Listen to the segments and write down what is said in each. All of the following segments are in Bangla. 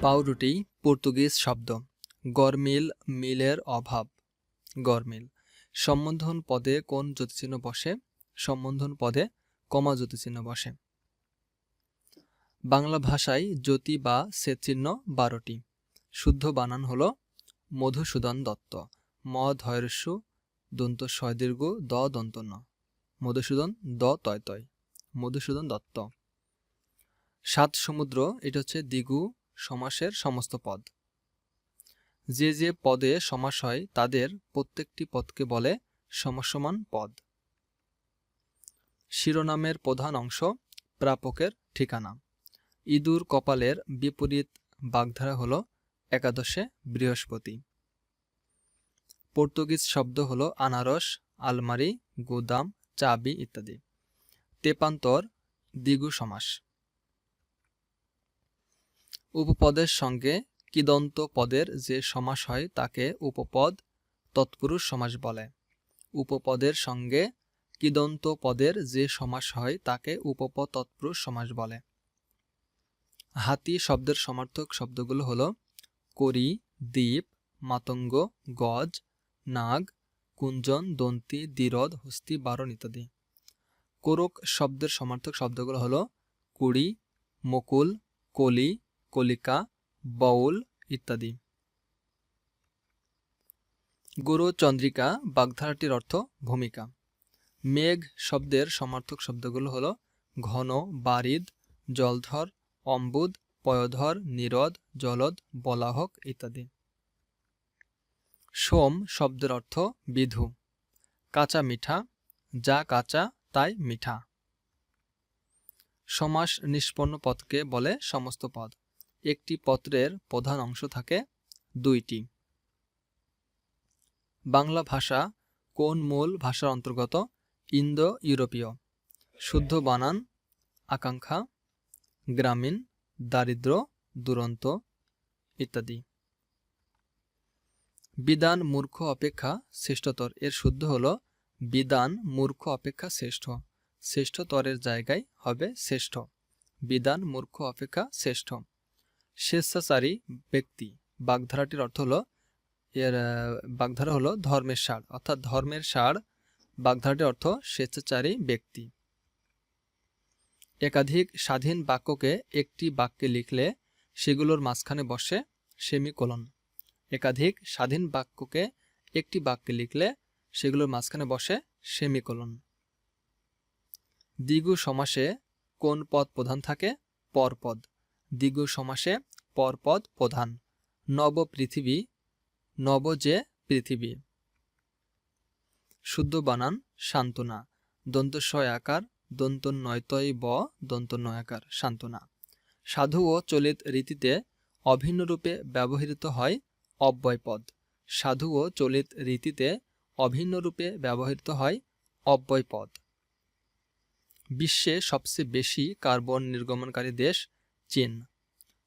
পাউরুটি, পর্তুগিজ শব্দ। গরমিল, মিলের অভাব। গরমিল। সম্বন্ধন পদে কোন জ্যোতিচিহ্ন বসে? সম্বন্ধন পদে কমা জ্যোতিচিহ্ন বসে। বাংলা ভাষায় জ্যোতি বা সেচিহ্ন বারোটি। শুদ্ধ বানান হল মধুসূদন দত্ত। ম ধৈর্যু দন্ত দীর্ঘ দ দন্ত ন মধুসূদন, দ তয় তয়। মধুসূদন দত্ত। সাত সমুদ্র, এটা হচ্ছে দিগু সমাসের সমস্ত পদ। যে যে পদে সমাস হয়, তাদের প্রত্যেকটি পদকে বলে সমসমান পদ। শিরোনামের প্রধান অংশ প্রাপকের ঠিকানা। ইঁদুর কপালের বিপরীত বাগধারা হল একাদশে বৃহস্পতি। পর্তুগিজ শব্দ হল আনারস, আলমারি, গুদাম, চাবি ইত্যাদি। তেপান্তর দ্বিগু সমাস। উপপদের সঙ্গে কিদন্ত পদের যে সমাস হয় তাকে উপপদ, তৎপুরুষ সমাস বলে। উপপদের সঙ্গে কিদন্ত পদের যে সমাস হয় তাকে উপপদ তৎপুরুষ সমাস বলে। হাতি শব্দের সমার্থক শব্দগুলো হলো করি, দ্বীপ, মাতঙ্গ, গজ, নাগ, কুঞ্জন, দন্তি দ্বিরদ হস্তি, বারণ ইত্যাদি। কোরক শব্দের সমার্থক শব্দগুলো হলো কুড়ি, মকুল, কলি কলিকা, বউল ইত্যাদি। গুরু চন্দ্রিকা, বাগধারাটির অর্থ ভূমিকা। মেঘ শব্দের সমার্থক শব্দগুলো হলো ঘন, বারিদ, জলধর, অম্বুদ, পয়ধর, নিরদ, জলদ, বলাহক ইত্যাদি। সোম শব্দের অর্থ বিধু। কাঁচা মিঠা, যা কাঁচা, তাই মিঠা। সমাস নিষ্পন্ন পদকে বলে সমস্ত পদ। একটি পত্রের প্রধান অংশ থাকে দুইটি। বাংলা ভাষা কোন মূল ভাষার অন্তর্গত? ইন্দো ইউরোপীয় শুদ্ধ বানান, আকাঙ্ক্ষা, গ্রামীণ, দারিদ্র, দুরন্ত ইত্যাদি। বিধান মূর্খ অপেক্ষা শ্রেষ্ঠতর। এর শুদ্ধ হল বিধান মূর্খ অপেক্ষা শ্রেষ্ঠ। শ্রেষ্ঠতরের জায়গায় হবে শ্রেষ্ঠ। বিধান মূর্খ অপেক্ষা শ্রেষ্ঠ। স্বেচ্ছাচারী ব্যক্তি। বাগধারাটির অর্থ হলো, এর বাগধারা হলো ধর্মের সার অর্থাৎ ধর্মের সার বাগধারাটির অর্থ স্বেচ্ছাচারী ব্যক্তি। একাধিক স্বাধীন বাক্যকে একটি বাক্যে লিখলে সেগুলোর মাঝখানে বসে সেমিকোলন। একাধিক স্বাধীন বাক্যকে একটি বাক্যে লিখলে সেগুলোর মাঝখানে বসে সেমিকোলন। দ্বিগু সমাসে কোন পদ প্রধান থাকে? পরপদ দ্বিগু সমাসে পরপদ প্রধান। নব পৃথিবী, নব যে পৃথিবী। শুদ্ধ বানান, সান্ত্বনা। দন্তস্বয় আকার, দন্ত নয়তয় ব, দন্ত নয়াকার সান্ত্বনা। সাধু ও চলিত রীতিতে অভিন্ন রূপে ব্যবহৃত হয় অব্যয়পদ সাধু ও চলিত রীতিতে অভিন্ন রূপে ব্যবহৃত হয় অব্যয়পদ বিশ্বে সবচেয়ে বেশি কার্বন নির্গমনকারী দেশ চীন।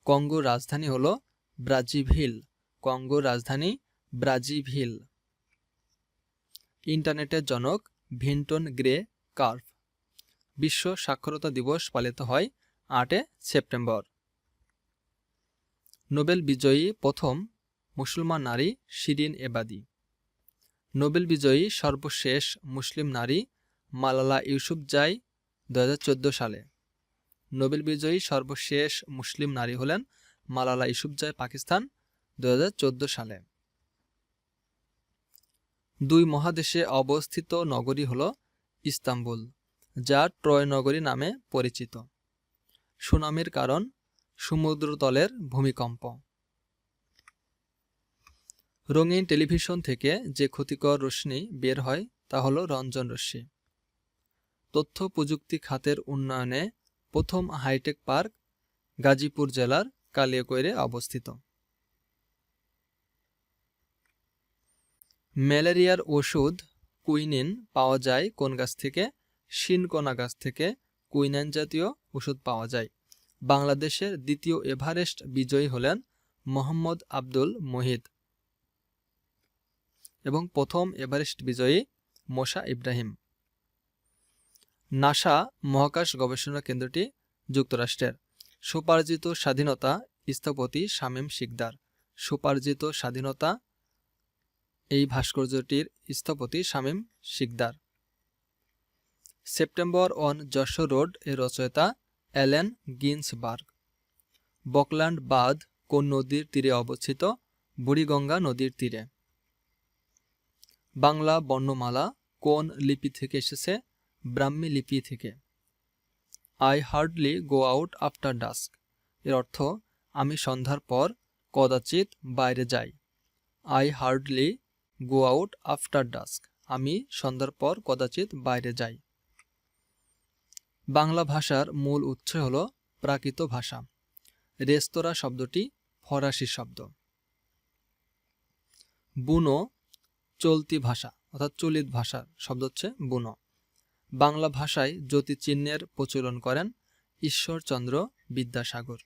কঙ্গোর রাজধানী হল ব্রাজিভিল। কঙ্গোর রাজধানী ব্রাজিভিল। ইন্টারনেটের জনক ভিন্টন গ্রে কার্ভ বিশ্ব সাক্ষরতা দিবস পালিত হয় আটে সেপ্টেম্বর। নোবেল বিজয়ী প্রথম মুসলমান নারী শিরিন এবাদি। নোবেল বিজয়ী সর্বশেষ মুসলিম নারী মালালা ইউসুফ ইউসুফজাই দু সালে। নোবেল বিজয়ী সর্বশেষ মুসলিম নারী হলেন মালালা ইউসুফজাই পাকিস্তান দুই হাজার চোদ্দ সালে। দুই মহাদেশে অবস্থিত নগরী হল ইস্তাম্বুল, যা ট্রয় নগরী নামে পরিচিত। সুনামের কারণ, সমুদ্রতলের ভূমিকম্প। রঙিন টেলিভিশন থেকে যে ক্ষতিকর রশ্মি বের হয় তা হল রঞ্জন রশ্মি। তথ্য প্রযুক্তি খাতের উন্নয়নে প্রথম হাইটেক পার্ক গাজীপুর জেলার কালিয়াকৈরে অবস্থিত। ম্যালেরিয়ার ওষুধ কুইনিন পাওয়া যায় কোন গাছ থেকে? শিনকোনা গাছ থেকে কুইনান জাতীয় ওষুধ পাওয়া যায়। বাংলাদেশের দ্বিতীয় এভারেস্ট বিজয়ী হলেন মোহাম্মদ আব্দুল মহিদ এবং প্রথম এভারেস্ট বিজয়ী মোশা ইব্রাহিম। নাসা মহাকাশ গবেষণা কেন্দ্রটি যুক্তরাষ্ট্রের। সুপার্জিত স্বাধীনতা স্থপতি শামীম শিকদার। সুপার্জিত স্বাধীনতা এই ভাস্কর্যটির স্থপতি শামীম শিকদার। সেপ্টেম্বর অন যশোর রোডের রচয়িতা অ্যালেন গিন্সবার্গ। বকল্যান্ড বাঁধ কোন নদীর তীরে অবস্থিত? বুড়িগঙ্গা নদীর তীরে। বাংলা বর্ণমালা কোন লিপি থেকে এসেছে? ব্রাহ্মী লিপি থেকে। I hardly go out after dusk এর অর্থ, আমি সন্ধ্যার পর কদাচিৎ বাইরে যাই। I hardly go out after dusk আমি সন্ধ্যার পর কদাচিৎ বাইরে যাই। বাংলা ভাষার মূল উৎস হল প্রাকৃত ভাষা। রেস্তোরাঁ শব্দটি ফরাসি শব্দ। বুনো চলতি ভাষা, অর্থাৎ চলিত ভাষার শব্দ হচ্ছে বুনো। বাংলা ভাষায় জ্যোতিচিহ্নের প্রচলন করেন ঈশ্বরচন্দ্র বিদ্যাসাগর।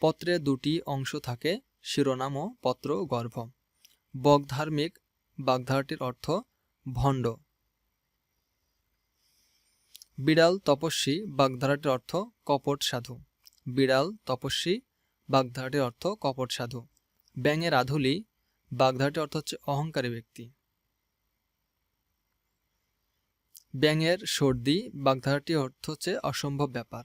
পত্রে দুটি অংশ থাকে, শিরোনাম ও পত্র গর্ভ। বগধার্মিক বাগধারাটির অর্থ ভণ্ড। বিড়াল তপস্বী বাগধারাটির অর্থ কপট সাধু। বিড়াল তপস্বী বাগধারাটির অর্থ কপট সাধু। ব্যাঙের আধুলি বাগধারাটির অর্থ হচ্ছে অহংকারী ব্যক্তি। ব্যাঙের সর্দি বাগধারাটির অর্থ হচ্ছে অসম্ভব ব্যাপার।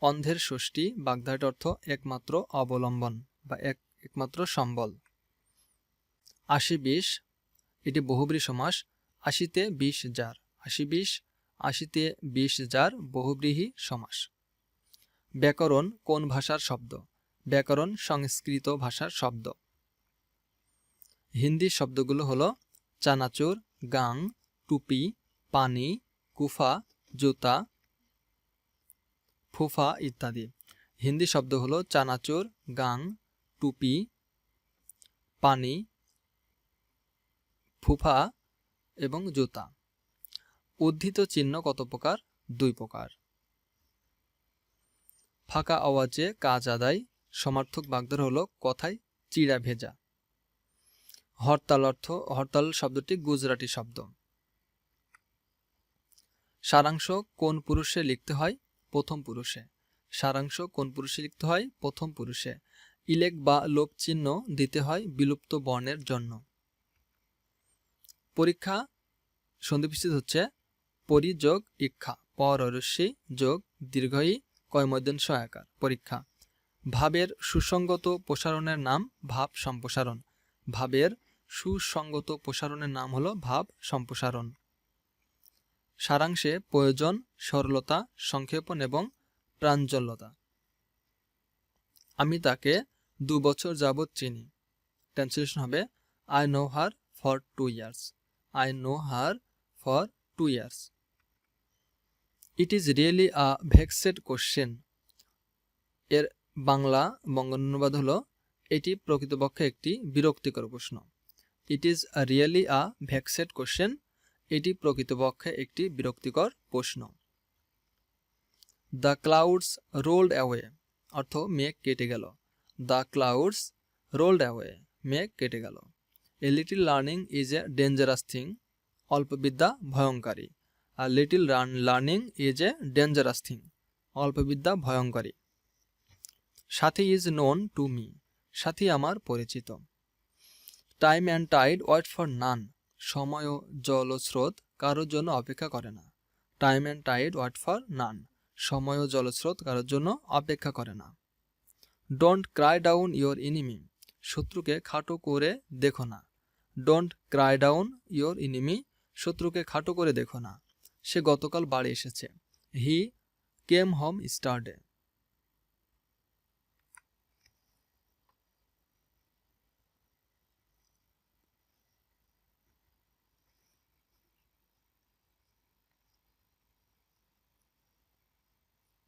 অন্ধের ষষ্ঠী বাগধারাটির অর্থ একমাত্র অবলম্বন বা এক, একমাত্র সম্বল। আশি বিশ এটি বহুব্রী সমাস, আশিতে বিশ যার আশি বিশ আশিতে বিশ যার বহুব্রীহী সমাস। ব্যাকরণ, কোন ভাষার শব্দ? ব্যাকরণ, সংস্কৃত ভাষার শব্দ। হিন্দি শব্দগুলো হলো চানাচুর, গাং, টুপি পানি, কুফা, জুতা, ফুফা ইত্যাদি। হিন্দি শব্দ হলো চানাচুর, গাং, টুপি, পানি, ফুফা এবং জুতা। উদ্ধৃত চিহ্ন কত প্রকার? দুই প্রকার। ফাঁকা আওয়াজে কাজ আদায়, সমার্থক বাগদার হলো কথায় চিড়া ভেজা। হরতাল অর্থ, হরতাল শব্দটি গুজরাটি শব্দ। সারাংশ কোন পুরুষে লিখতে হয়? প্রথম পুরুষে। সারাংশ কোন পুরুষে লিখতে হয়? প্রথম পুরুষে। ইলেক বা লোপ চিহ্ন দিতে হয় বিলুপ্ত বর্ণের জন্য। পরীক্ষা সন্ধিবিচ্ছেদ হচ্ছে পরিযোগ ইক্ষা পররস্যি যোগ দীর্ঘই কয়মদিন সহায়কার। পরীক্ষা। ভাবের সুসঙ্গত প্রসারণের নাম ভাব সম্প্রসারণ। ভাবের সুসঙ্গত প্রসারণের নাম হলো ভাব সম্প্রসারণ। সারাংশে প্রয়োজন সরলতা, সংক্ষেপণ এবং প্রাঞ্জলতা আমি তাকে দু বছর যাবৎ চিনি। ট্রান্সলেশন হবে I know her for two years I know her for two years it is really a vexed question এর বাংলা বঙ্গানুবাদ হলো, এটি প্রকৃতপক্ষে একটি বিরক্তিকর প্রশ্ন। It is really a vexed question এটি প্রকৃতপক্ষে একটি বিরক্তিকর প্রশ্ন। দ্য ক্লাউডস রোল্ড অ্যাওয়ে অর্থ মেঘ কেটে গেল। দ্য ক্লাউডস রোল্ড অ্যাওয়ে মেঘ কেটে গেল। A little learning is a dangerous thing অল্পবিদ্যা ভয়ঙ্করী। আর little run learning is a dangerous thing অল্পবিদ্যা ভয়ঙ্করী। Sathi is known to me Sathi আমার পরিচিত। Time and tide wait for none সময় ও জল ও স্রোত কারোর জন্য অপেক্ষা করে না। Time and tide wait for none সময় ও জলস্রোত কারোর জন্য অপেক্ষা করে না। Don't cry down your enemy শত্রুকে খাটো করে দেখো না। Don't cry down your enemy শত্রুকে খাটো করে দেখো না। সে গতকাল বাড়ি এসেছে। হি কেম হোম স্টারডে